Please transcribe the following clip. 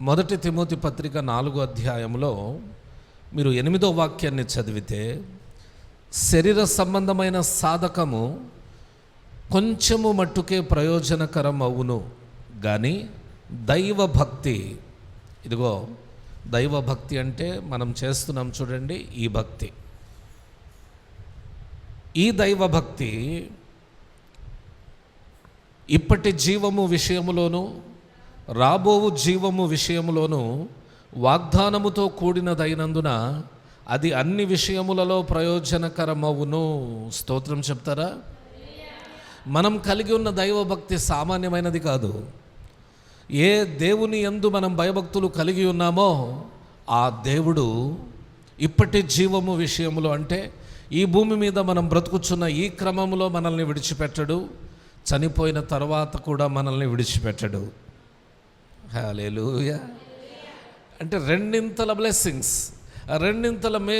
మొదటి తిమోతి పత్రిక నాలుగో అధ్యాయంలో మీరు ఎనిమిదో వాక్యాన్ని చదివితే శరీర సంబంధమైన సాధకము కొంచెము మట్టుకే ప్రయోజనకరం అవును కానీ దైవ భక్తి ఇదిగో దైవభక్తి అంటే మనం చేస్తున్నాం చూడండి ఈ భక్తి. ఈ దైవభక్తి ఇప్పటి జీవము విషయములోనూ రాబోవు జీవము విషయములోను వాగ్దానముతో కూడినదైనందున అది అన్ని విషయములలో ప్రయోజనకరమవును. స్తోత్రం చెప్తారా? మనం కలిగి ఉన్న దైవభక్తి సామాన్యమైనది కాదు. ఏ దేవుని ఎందు మనం భయభక్తులు కలిగి ఉన్నామో ఆ దేవుడు ఇప్పటి జీవము విషయములో అంటే ఈ భూమి మీద మనం బ్రతుకుచున్న ఈ క్రమంలో మనల్ని విడిచిపెట్టడు. చనిపోయిన తర్వాత కూడా మనల్ని విడిచిపెట్టడు. హాలేలుయా అంటే రెండింతల బ్లెస్సింగ్స్ రెండింతల మే